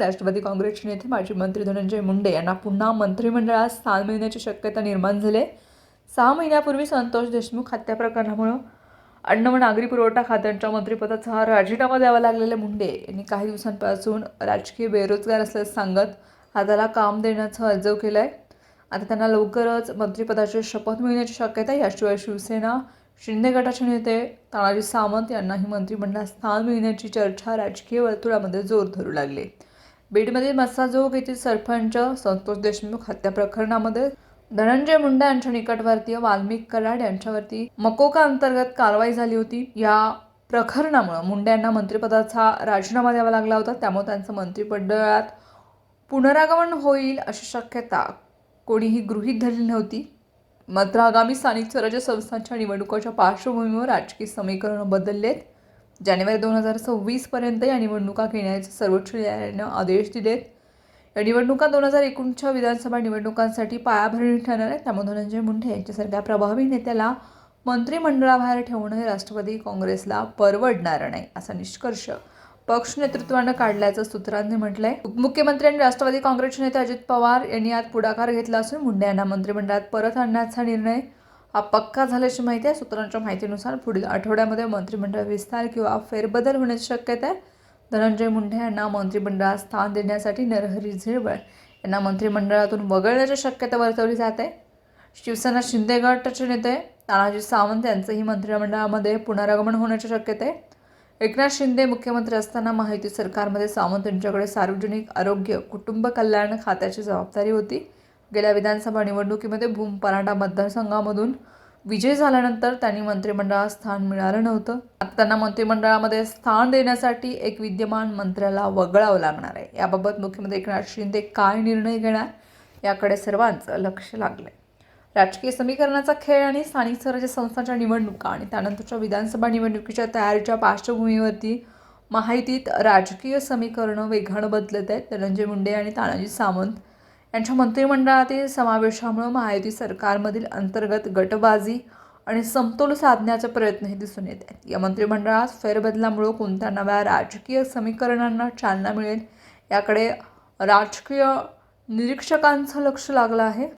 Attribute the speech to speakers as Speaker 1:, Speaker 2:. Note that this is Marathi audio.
Speaker 1: राष्ट्रवादी काँग्रेसचे नेते माजी मंत्री धनंजय मुंडे यांना पुन्हा मंत्रिमंडळात स्थान मिळण्याची शक्यता निर्माण झाली. सहा महिन्यापूर्वी संतोष देशमुख हत्या प्रकरणामुळं अन्न व नागरी पुरवठा खात्यांच्या मंत्रिपदाचा राजीनामा द्यावा लागलेले मुंडे यांनी काही दिवसांपासून राजकीय बेरोजगार असल्याचं सांगत हाताला काम देण्याचा अर्ज केला आहे आता त्यांना लवकरच मंत्रिपदाची शपथ मिळण्याची शक्यता याशिवाय शिवसेना शिंदे गटाचे नेते तानाजी सावंत यांनाही मंत्रिमंडळात स्थान मिळण्याची चर्चा राजकीय वर्तुळामध्ये जोर धरू लागली. बीडमधील मस्साजोग येथील सरपंच संतोष देशमुख हत्या प्रकरणामध्ये धनंजय मुंडे यांच्या निकटवर्तीय वाल्मिक कराड यांच्यावरती मकोका अंतर्गत कारवाई झाली होती. या प्रकरणामुळे मुंडे यांना मंत्रिपदाचा राजीनामा द्यावा लागला होता. त्यामुळे त्यांचं मंत्रिमंडळात पुनरागमन होईल अशी शक्यता कोणीही गृहीत धरली नव्हती. मात्र आगामी स्थानिक स्वराज्य संस्थांच्या निवडणुकाच्या पार्श्वभूमीवर राजकीय समीकरणं बदललेत. जानेवारी दोन हजार सव्वीसपर्यंत या निवडणुका घेण्याचे सर्वोच्च न्यायालयानं आदेश दिलेत. या निवडणुका दोन हजार एकोणच्या विधानसभा निवडणुकांसाठी पायाभरणी ठरणार आहे त्यामुळे धनंजय मुंडे यांच्यासारख्या प्रभावी नेत्याला मंत्रिमंडळाबाहेर ठेवणं हे राष्ट्रवादी काँग्रेसला परवडणार नाही असा निष्कर्ष पक्ष नेतृत्वानं काढल्याचं सूत्रांनी म्हटलंय. उपमुख्यमंत्री आणि राष्ट्रवादी काँग्रेसचे नेते अजित पवार यांनी आज पुढाकार घेतला असून मुंडे यांना मंत्रिमंडळात परत आणण्याचा निर्णय हा पक्का झाल्याची माहिती आहे. सूत्रांच्या माहितीनुसार पुढील आठवड्यामध्ये मंत्रिमंडळ विस्तार किंवा फेरबदल होण्याची शक्यता आहे. धनंजय मुंडे यांना मंत्रिमंडळात स्थान देण्यासाठी नरहरी झिरवळ यांना मंत्रिमंडळातून वगळण्याची शक्यता वर्तवली जाते शिवसेना शिंदे गटाचे नेते तानाजी सावंत यांचंही मंत्रिमंडळामध्ये पुनरागमन होण्याची शक्यता आहे. एकनाथ शिंदे मुख्यमंत्री असताना माहिती सरकारमध्ये सावंत यांच्याकडे सार्वजनिक आरोग्य कुटुंब कल्याण खात्याची जबाबदारी होती. गेल्या विधानसभा निवडणुकीमध्ये भूम परांडा मतदारसंघामधून विजय झाल्यानंतर त्यांनी मंत्रिमंडळात स्थान मिळालं नव्हतं. आता त्यांना मंत्रिमंडळामध्ये स्थान देण्यासाठी एक विद्यमान मंत्र्याला वगळावं लागणार आहे. याबाबत मुख्यमंत्री एकनाथ शिंदे काय निर्णय घेणार याकडे सर्वांचं लक्ष लागलं आहे राजकीय समीकरणाचा खेळ आणि स्थानिक स्वराज्य संस्थांच्या निवडणुका आणि त्यानंतरच्या विधानसभा निवडणुकीच्या तयारीच्या पार्श्वभूमीवरती माहितीत राजकीय समीकरणं वेगानं बदलत आहेत. धनंजय मुंडे आणि तानाजी सावंत यांच्या मंत्रिमंडळातील समावेशामुळे महायुती सरकारमधील अंतर्गत गटबाजी आणि समतोल साधण्याचे प्रयत्नही दिसून येत आहेत. या मंत्रिमंडळात फेरबदलामुळे कोणत्या नव्या राजकीय समीकरणांना चालना मिळेल याकडे राजकीय निरीक्षकांचं लक्ष लागलं आहे.